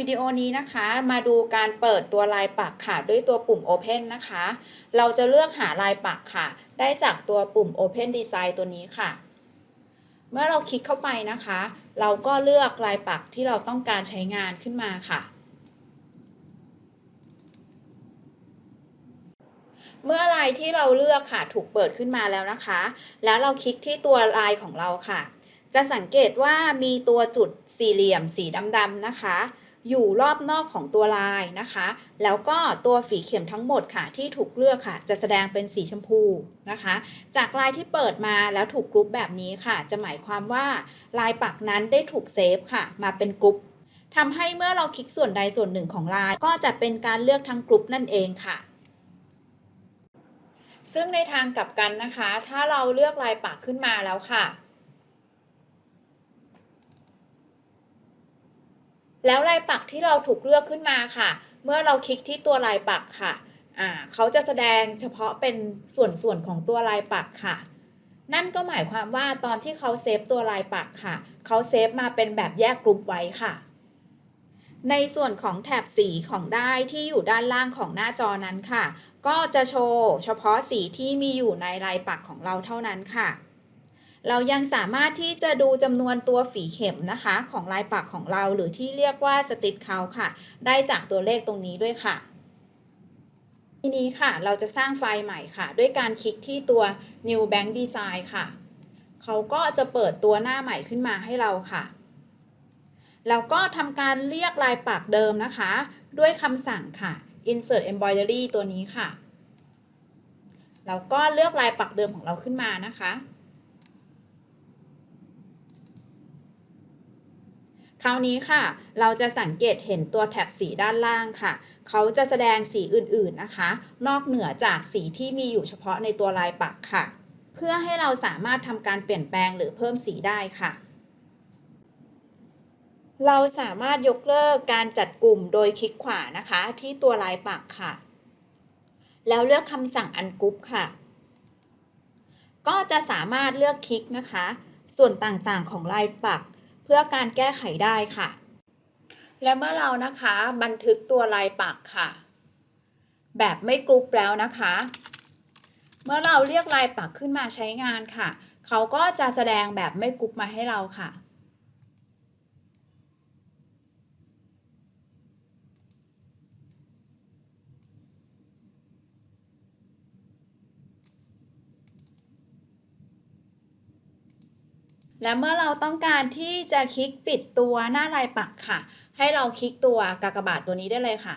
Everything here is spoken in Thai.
วิดีโอนี้นะคะมาดูการเปิดตัวลายปักค่ะด้วยตัวปุ่ม Open นะคะ เราจะเลือกหาลายปักค่ะ ได้จากตัวปุ่ม Open Design ตัวนี้ค่ะ เมื่อเราคลิกเข้าไปนะคะ เราก็เลือกลายปักที่เราต้องการใช้งานขึ้นมาค่ะ เมื่อลายที่เราเลือกค่ะถูกเปิดขึ้นมาแล้วนะคะ แล้วเราคลิกที่ตัวลายของเราค่ะ จะสังเกตว่ามีตัวจุดสี่เหลี่ยมสีดำๆนะคะ อยู่รอบนอกของตัวลายนะคะ แล้วก็ตัวฝีเข็มทั้งหมดค่ะที่ถูกเลือกค่ะ จะแสดงเป็นสีชมพูนะคะ จากลายที่เปิดมาแล้วถูกกรุ๊ปแบบนี้ค่ะ จะหมายความว่าลายปักนั้นได้ถูกเซฟค่ะ มาเป็นกรุ๊ปทำให้เมื่อเราคลิกส่วนใดส่วนหนึ่งของลาย ก็จะเป็นการเลือกทั้งกรุ๊ปนั่นเองค่ะซึ่งในทางกลับกันนะคะ ถ้าเราเลือกลายปักขึ้นมาแล้วค่ะ แล้วลายปักที่เราถูกเลือกขึ้นมาค่ะ เมื่อเราคลิกที่ตัวลายปักค่ะเขาจะแสดงเฉพาะเป็นส่วนส่วนของตัวลายปักค่ะ นั่นก็หมายความว่าตอนที่เขาเซฟตัวลายปักค่ะ เขาเซฟมาเป็นแบบแยกกลุ่มไว้ค่ะ ในส่วนของแถบสีของได้ที่อยู่ด้านล่างของหน้าจอนั้นค่ะ ก็จะโชว์เฉพาะสีที่มีอยู่ในลายปักของเราเท่านั้นค่ะ เรายังสามารถที่จะดูจำนวนตัวฝีเข็มนะคะ ของลายปักของเราหรือที่เรียกว่าสติทเขาค่ะ ได้จากตัวเลขตรงนี้ด้วยค่ะ ทีนี้ค่ะ เราจะสร้างไฟล์ใหม่ค่ะ ด้วยการคลิกที่ตัว New Bank Design ค่ะ เขาก็จะเปิดตัวหน้าใหม่ขึ้นมาให้เราค่ะ แล้วก็ทำการเรียกลายปักเดิมนะคะ ด้วยคำสั่งค่ะ insert embroidery ตัวนี้ค่ะ แล้วก็เลือกลายปักเดิมของเราขึ้นมานะคะ คราวนี้ค่ะ เราจะสังเกตเห็นตัวแถบสีด้านล่างค่ะ เขาจะแสดงสีอื่นๆนะคะ นอกเหนือจากสีที่มีอยู่เฉพาะในตัวลายปักค่ะ เพื่อให้เราสามารถทำการเปลี่ยนแปลงหรือเพิ่มสีได้ค่ะ เราสามารถยกเลิกการจัดกลุ่มโดยคลิกขวานะคะ ที่ตัวลายปักค่ะ แล้วเลือกคำสั่งอันกรุ๊ปค่ะ ก็จะสามารถเลือกคลิกนะคะ ส่วนต่างๆของลายปัก เพื่อการแก้ไขได้ค่ะ และเมื่อเรานะคะบันทึกตัวลายปักค่ะ แบบไม่กรุ๊ปแล้วนะคะ เมื่อเราเรียกลายปักขึ้นมาใช้งานค่ะ เขาก็จะแสดงแบบไม่กรุ๊ปมาให้เราค่ะ และเมื่อเราต้องการที่จะคลิกปิดตัวหน้าลายปักค่ะ ให้เราคลิกตัวกากบาทตัวนี้ได้เลยค่ะ